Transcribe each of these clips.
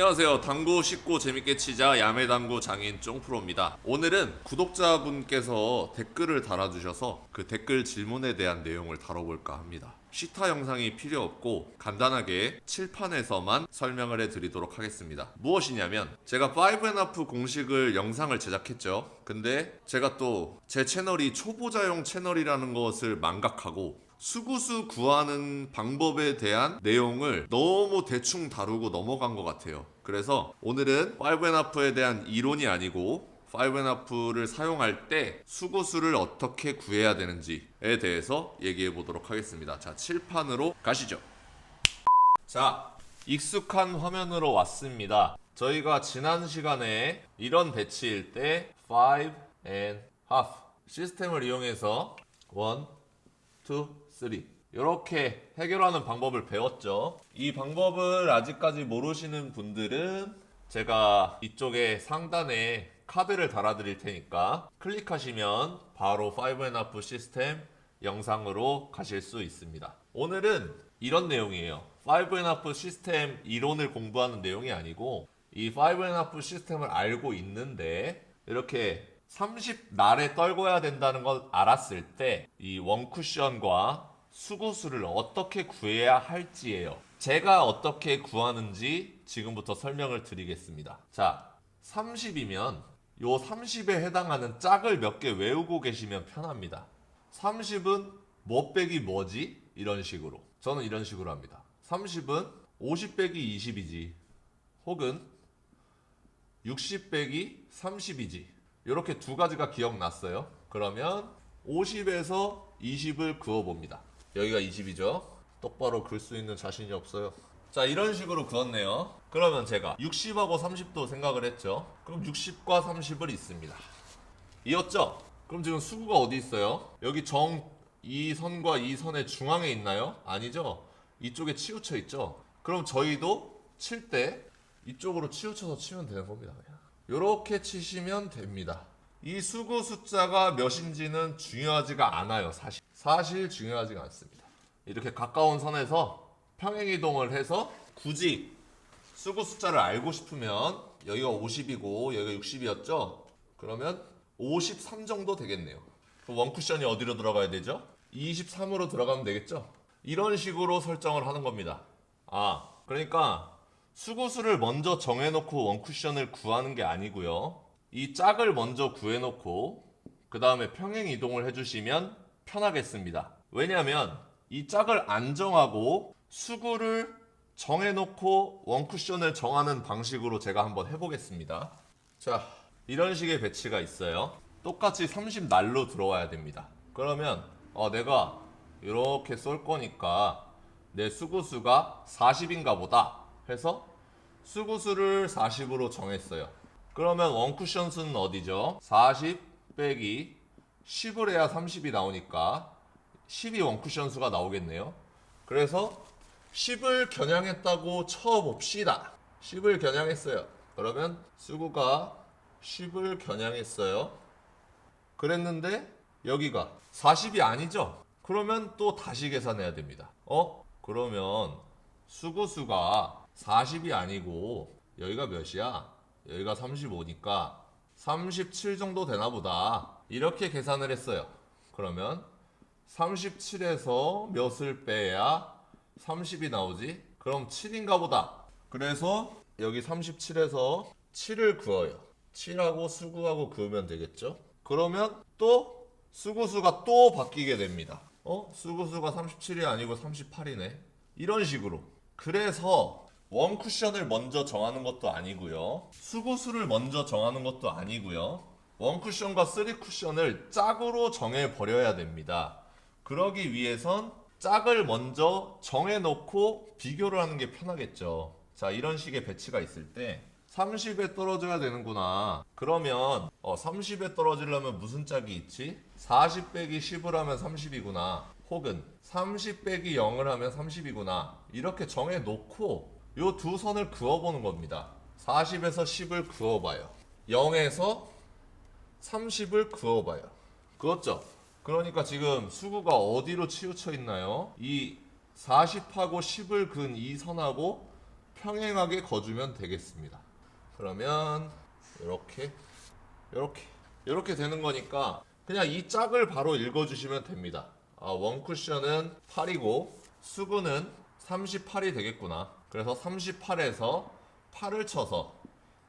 안녕하세요. 당구 쉽고 재밌게 치자 야매당구 장인 쫑프로입니다. 오늘은 구독자분께서 댓글을 달아주셔서 그 댓글 질문에 대한 내용을 다뤄볼까 합니다. 시타 영상이 필요 없고 간단하게 칠판에서만 설명을 해드리도록 하겠습니다. 무엇이냐면 제가 5&1 공식을 영상을 제작했죠. 근데 제가 또 제 채널이 초보자용 채널이라는 것을 망각하고 수구수 구하는 방법에 대한 내용을 너무 대충 다루고 넘어간 것 같아요. 그래서 오늘은 5&F에 대한 이론이 아니고 5&F를 사용할 때 수구수를 어떻게 구해야 되는지에 대해서 얘기해 보도록 하겠습니다. 자, 칠판으로 가시죠. 자, 익숙한 화면으로 왔습니다. 저희가 지난 시간에 이런 배치일 때 5 and half 시스템을 이용해서 1, 2, 3 이렇게 해결하는 방법을 배웠죠. 이 방법을 아직까지 모르시는 분들은 제가 이쪽에 상단에 카드를 달아드릴 테니까 클릭하시면 바로 5&F 시스템 영상으로 가실 수 있습니다. 오늘은 이런 내용이에요. 5&F 시스템 이론을 공부하는 내용이 아니고 이 5&F 시스템을 알고 있는데 이렇게 30날에 떨궈야 된다는 걸 알았을 때 이 원쿠션과 수구수를 어떻게 구해야 할지예요. 제가 어떻게 구하는지 지금부터 설명을 드리겠습니다. 자, 30이면 요 30에 해당하는 짝을 몇 개 외우고 계시면 편합니다. 30은 뭐 빼기 뭐지? 이런 식으로. 저는 이런 식으로 합니다. 30은 50 빼기 20이지. 혹은 60 빼기 30이지. 이렇게 두 가지가 기억났어요. 그러면 50에서 20을 그어봅니다. 여기가 20이죠. 똑바로 글 수 있는 자신이 없어요. 자, 이런 식으로 그었네요. 그러면 제가 60하고 30도 생각을 했죠. 그럼 60과 30을 있습니다. 이었죠? 그럼 지금 수구가 어디 있어요? 여기 정 이 선과 이 선의 중앙에 있나요? 아니죠? 이쪽에 치우쳐 있죠? 그럼 저희도 칠 때 이쪽으로 치우쳐서 치면 되는 겁니다. 요렇게 치시면 됩니다. 이 수구 숫자가 몇인지는 중요하지가 않아요, 사실. 사실 중요하지가 않습니다. 이렇게 가까운 선에서 평행 이동을 해서 굳이 수구 숫자를 알고 싶으면 여기가 50이고 여기가 60이었죠? 그러면 53 정도 되겠네요. 그럼 원쿠션이 어디로 들어가야 되죠? 23으로 들어가면 되겠죠? 이런 식으로 설정을 하는 겁니다. 아, 그러니까 수구수를 먼저 정해놓고 원쿠션을 구하는 게 아니고요. 이 짝을 먼저 구해놓고 그 다음에 평행 이동을 해주시면 편하겠습니다. 왜냐하면 이 짝을 안 정하고 수구를 정해놓고 원쿠션을 정하는 방식으로 제가 한번 해보겠습니다. 자, 이런 식의 배치가 있어요. 똑같이 30날로 들어와야 됩니다. 그러면 어, 내가 이렇게 쏠 거니까 내 수구수가 40인가 보다 해서 수구수를 40으로 정했어요. 그러면 원쿠션 수는 어디죠? 40 빼기 10을 해야 30이 나오니까 10이 원쿠션 수가 나오겠네요. 그래서 10을 겨냥했다고 쳐봅시다. 10을 겨냥했어요. 그러면 수구가 10을 겨냥했어요. 그랬는데 여기가 40이 아니죠? 그러면 또 다시 계산해야 됩니다. 어? 그러면 수구수가 40이 아니고 여기가 몇이야? 여기가 35니까 37 정도 되나 보다. 이렇게 계산을 했어요. 그러면 37에서 몇을 빼야 30이 나오지? 그럼 7인가 보다. 그래서 여기 37에서 7을 그어요. 7하고 수구하고 그으면 되겠죠? 그러면 또 수구수가 또 바뀌게 됩니다. 어? 수구수가 37이 아니고 38이네. 이런 식으로. 그래서 원 쿠션을 먼저 정하는 것도 아니고요. 수구수를 먼저 정하는 것도 아니고요. 원 쿠션과 쓰리 쿠션을 짝으로 정해 버려야 됩니다. 그러기 위해선 짝을 먼저 정해놓고 비교를 하는 게 편하겠죠. 자, 이런 식의 배치가 있을 때 30에 떨어져야 되는구나. 그러면 어, 30에 떨어지려면 무슨 짝이 있지? 40 빼기 10을 하면 30이구나. 혹은 30 빼기 0을 하면 30이구나. 이렇게 정해놓고 요두 선을 그어보는 겁니다. 40에서 10을 그어봐요. 0에서 30을 그어봐요. 그었죠? 그러니까 지금 수구가 어디로 치우쳐 있나요? 이 40하고 10을 근 이 선하고 평행하게 거주면 되겠습니다. 그러면 이렇게 이렇게 이렇게 되는 거니까 그냥 이 짝을 바로 읽어주시면 됩니다. 아, 원 쿠션은 8이고 수구는 38이 되겠구나. 그래서 38에서 8을 쳐서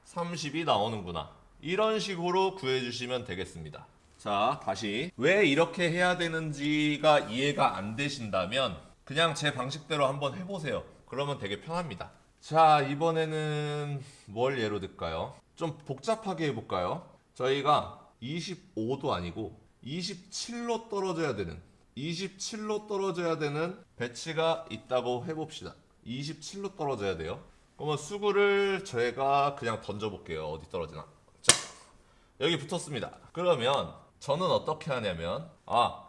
30이 나오는구나. 이런 식으로 구해주시면 되겠습니다. 자, 다시. 왜 이렇게 해야 되는지가 이해가 안 되신다면 그냥 제 방식대로 한번 해보세요. 그러면 되게 편합니다. 자, 이번에는 뭘 예로 들까요? 좀 복잡하게 해볼까요? 저희가 25도 아니고 27로 떨어져야 되는 27로 떨어져야 되는 배치가 있다고 해봅시다. 27로 떨어져야 돼요. 그러면 수구를 저희가 그냥 던져볼게요. 어디 떨어지나. 자, 여기 붙었습니다. 그러면 저는 어떻게 하냐면 아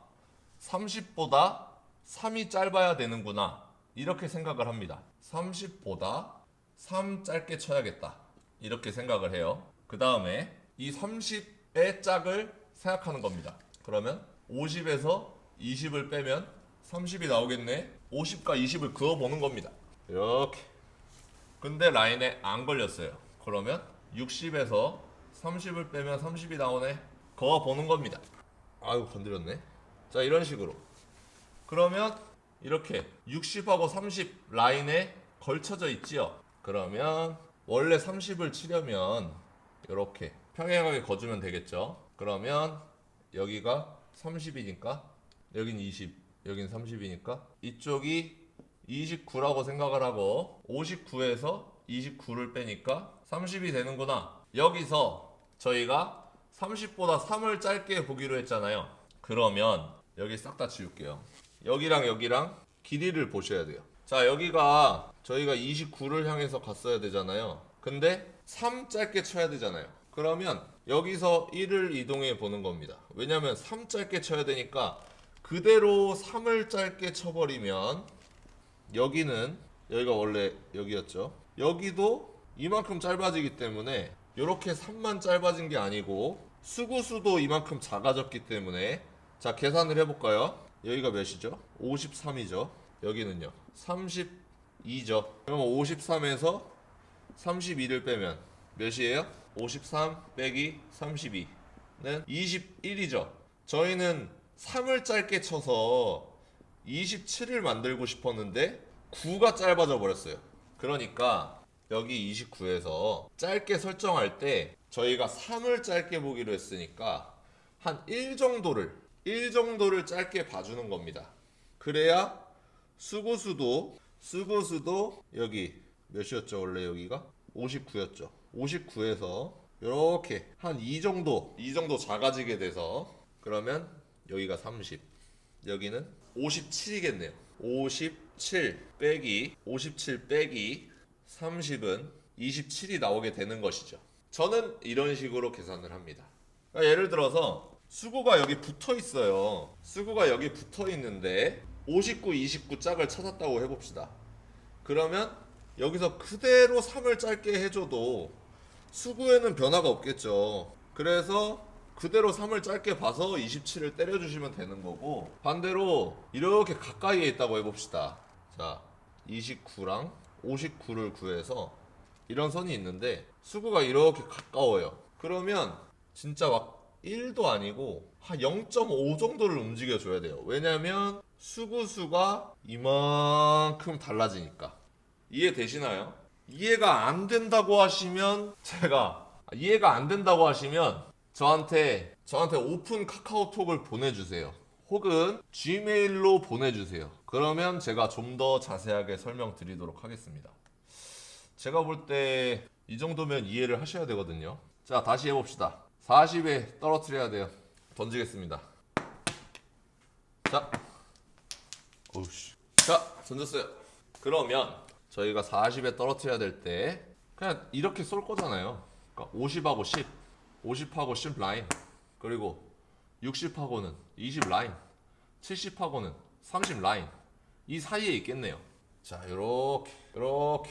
30보다 3이 짧아야 되는구나 이렇게 생각을 합니다. 30보다 3 짧게 쳐야겠다 이렇게 생각을 해요. 그 다음에 이 30의 짝을 생각하는 겁니다. 그러면 50에서 20을 빼면 30이 나오겠네. 50과 20을 그어보는 겁니다. 이렇게. 근데 라인에 안 걸렸어요. 그러면 60에서 30을 빼면 30이 나오네. 그어 보는 겁니다. 아유 건드렸네. 자 이런 식으로. 그러면 이렇게 60하고 30 라인에 걸쳐져 있지요. 그러면 원래 30을 치려면 이렇게 평행하게 거주면 되겠죠. 그러면 여기가 30이니까 여긴 20, 여긴 30이니까 이쪽이 29라고 생각을 하고 59에서 29를 빼니까 30이 되는구나. 여기서 저희가 30보다 3을 짧게 보기로 했잖아요. 그러면 여기 싹 다 지울게요. 여기랑 여기랑 길이를 보셔야 돼요. 자, 여기가 저희가 29를 향해서 갔어야 되잖아요. 근데 3 짧게 쳐야 되잖아요. 그러면 여기서 1을 이동해 보는 겁니다. 왜냐면 3 짧게 쳐야 되니까 그대로 3을 짧게 쳐버리면 여기는 여기가 원래 여기였죠. 여기도 이만큼 짧아지기 때문에 이렇게 3만 짧아진 게 아니고 수구수도 이만큼 작아졌기 때문에 자 계산을 해볼까요? 여기가 몇이죠? 53이죠. 여기는요 32죠. 그러면 53에서 32를 빼면 몇이에요? 53 빼기 32는 21이죠. 저희는 3을 짧게 쳐서 27을 만들고 싶었는데 9가 짧아져 버렸어요. 그러니까 여기 29에서 짧게 설정할 때 저희가 3을 짧게 보기로 했으니까 한 1 정도를 1 정도를 짧게 봐주는 겁니다. 그래야 수고수도 수고수도 여기 몇이었죠 원래 여기가 59였죠. 59에서 이렇게 한 2 정도 2 정도 작아지게 돼서 그러면 여기가 30 여기는 57이겠네요. 57 빼기 57 빼기 30은 27이 나오게 되는 것이죠. 저는 이런 식으로 계산을 합니다. 그러니까 예를 들어서 수구가 여기 붙어 있어요. 수구가 여기 붙어 있는데 59, 29 짝을 찾았다고 해봅시다. 그러면 여기서 그대로 3을 짧게 해줘도 수구에는 변화가 없겠죠. 그래서 그대로 3을 짧게 봐서 27을 때려주시면 되는 거고 반대로 이렇게 가까이에 있다고 해봅시다. 자, 29랑 59를 구해서 이런 선이 있는데 수구가 이렇게 가까워요. 그러면 진짜 막 1도 아니고 한 0.5 정도를 움직여 줘야 돼요. 왜냐면 수구수가 이만큼 달라지니까. 이해되시나요? 이해가 안 된다고 하시면 제가 이해가 안 된다고 하시면 저한테 저한테 오픈 카카오톡을 보내주세요. 혹은 지메일로 보내주세요. 그러면 제가 좀 더 자세하게 설명드리도록 하겠습니다. 제가 볼 때 이 정도면 이해를 하셔야 되거든요. 자, 다시 해봅시다. 40에 떨어뜨려야 돼요. 던지겠습니다. 자, 오우씨. 자, 던졌어요. 그러면 저희가 40에 떨어뜨려야 될 때 그냥 이렇게 쏠 거잖아요. 그러니까 50하고 10, 50하고 10 라인, 그리고 60하고는 20 라인, 70하고는 30 라인 이 사이에 있겠네요. 자, 요렇게 요렇게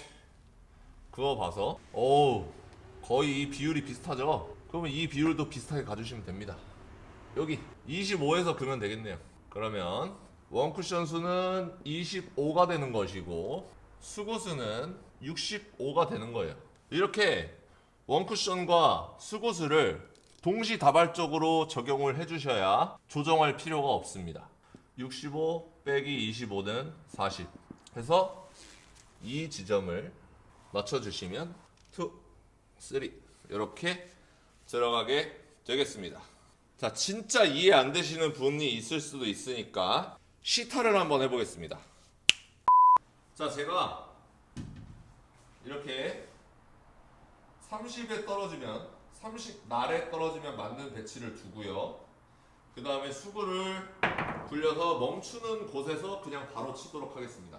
그어봐서 어우 거의 이 비율이 비슷하죠? 그러면 이 비율도 비슷하게 가주시면 됩니다. 여기 25에서 그면 되겠네요. 그러면 원 쿠션 수는 25가 되는 것이고 수구 수는 65가 되는 거예요. 이렇게 원쿠션과 수고수를 동시다발적으로 적용을 해주셔야 조정할 필요가 없습니다. 65 빼기 25는 40. 해서 이 지점을 맞춰주시면 2, 3 이렇게 들어가게 되겠습니다. 자, 진짜 이해 안 되시는 분이 있을 수도 있으니까 시타를 한번 해보겠습니다. 자, 제가 이렇게 30에 떨어지면 30 날에 떨어지면 맞는 배치를 두고요. 그 다음에 수구를 굴려서 멈추는 곳에서 그냥 바로 치도록 하겠습니다.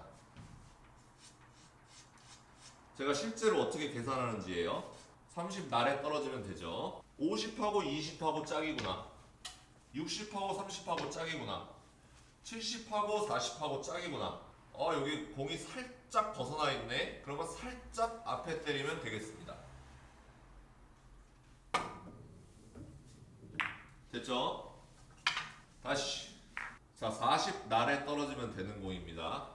제가 실제로 어떻게 계산하는지예요. 30 날에 떨어지면 되죠. 50하고 20하고 짝이구나. 60하고 30하고 짝이구나. 70하고 40하고 짝이구나. 어 여기 공이 살짝 벗어나 있네. 그러면 살짝 앞에 때리면 되겠습니다. 됐죠? 다시. 자, 40 날에 떨어지면 되는 공입니다.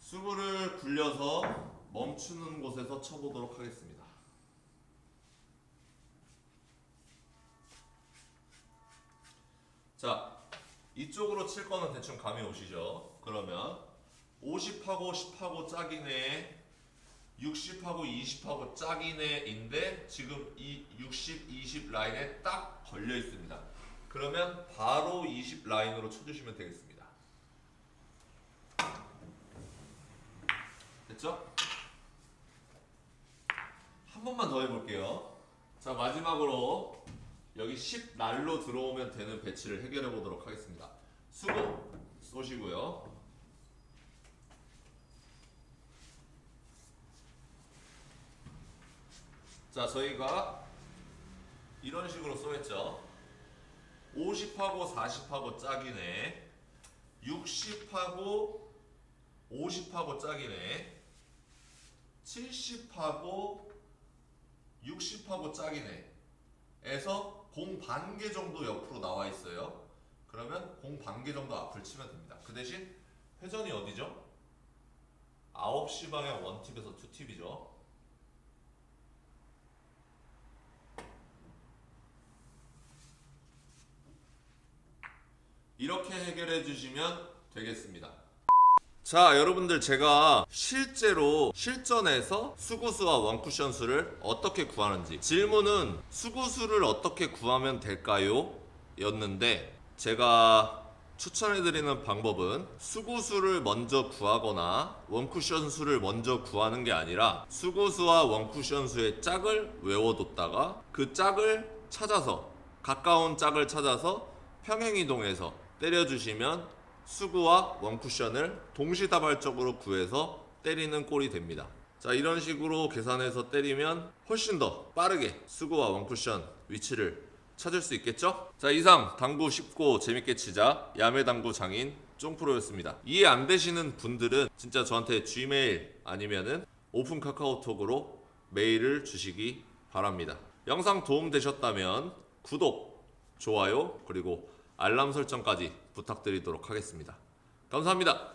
수구를 굴려서 멈추는 곳에서 쳐보도록 하겠습니다. 자, 이쪽으로 칠 거는 대충 감이 오시죠? 그러면 50하고 10하고 짝이네. 60하고 20하고 짝이네인데 지금 이 60, 20 라인에 딱 걸려 있습니다. 그러면 바로 20 라인으로 쳐주시면 되겠습니다. 됐죠? 한 번만 더 해볼게요. 자 마지막으로 여기 10 날로 들어오면 되는 배치를 해결해 보도록 하겠습니다. 수고 쏘시고요. 자, 저희가 이런 식으로 쏘였죠. 50하고 40하고 짝이네. 60하고 50하고 짝이네. 70하고 60하고 짝이네. 에서 공 반 개 정도 옆으로 나와 있어요. 그러면 공 반 개 정도 앞을 치면 됩니다. 그 대신 회전이 어디죠? 9시 방향 원팁에서 투팁이죠. 이렇게 해결해 주시면 되겠습니다. 자, 여러분들 제가 실제로 실전에서 수구수와 원쿠션 수를 어떻게 구하는지 질문은 수구수를 어떻게 구하면 될까요? 였는데 제가 추천해 드리는 방법은 수구수를 먼저 구하거나 원쿠션 수를 먼저 구하는 게 아니라 수구수와 원쿠션 수의 짝을 외워뒀다가 그 짝을 찾아서 가까운 짝을 찾아서 평행이동해서 때려주시면 수구와 원쿠션을 동시다발적으로 구해서 때리는 꼴이 됩니다. 자 이런 식으로 계산해서 때리면 훨씬 더 빠르게 수구와 원쿠션 위치를 찾을 수 있겠죠? 자 이상 당구 쉽고 재밌게 치자 야매 당구 장인 쫑프로였습니다. 이해 안 되시는 분들은 진짜 저한테 gmail 아니면은 오픈 카카오톡으로 메일을 주시기 바랍니다. 영상 도움 되셨다면 구독, 좋아요 그리고 알람 설정까지 부탁드리도록 하겠습니다. 감사합니다.